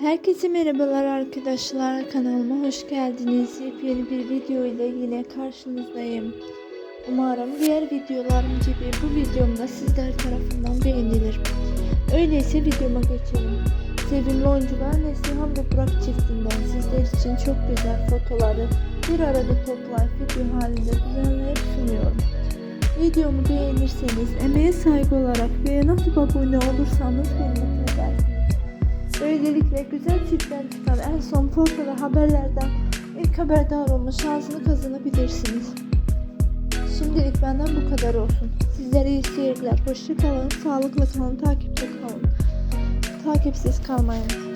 Herkese merhabalar arkadaşlar kanalıma hoş geldiniz. Yepyeni bir video ile yine karşınızdayım. Umarım diğer videolarım gibi bu videom da sizler tarafından beğenilir. Öyleyse videoma geçelim. Sevimli oyuncular Neslihan ve Burak çiftinden sizler için çok güzel fotoları bir arada toplayıp video halinde düzenleyip sunuyorum. Videomu beğenirseniz emeğe saygı olarak beğen atıp abone olursanız beni mutlu edersiniz. Böylelikle güzel çiftten çıkan en son ve haberlerden ilk haberdar olma şansını kazanabilirsiniz. Şimdilik benden bu kadar olsun. Sizlere iyi seyirler. Hoşça kalın, sağlıklı kalın, takipte kalın. Takipsiz kalmayın.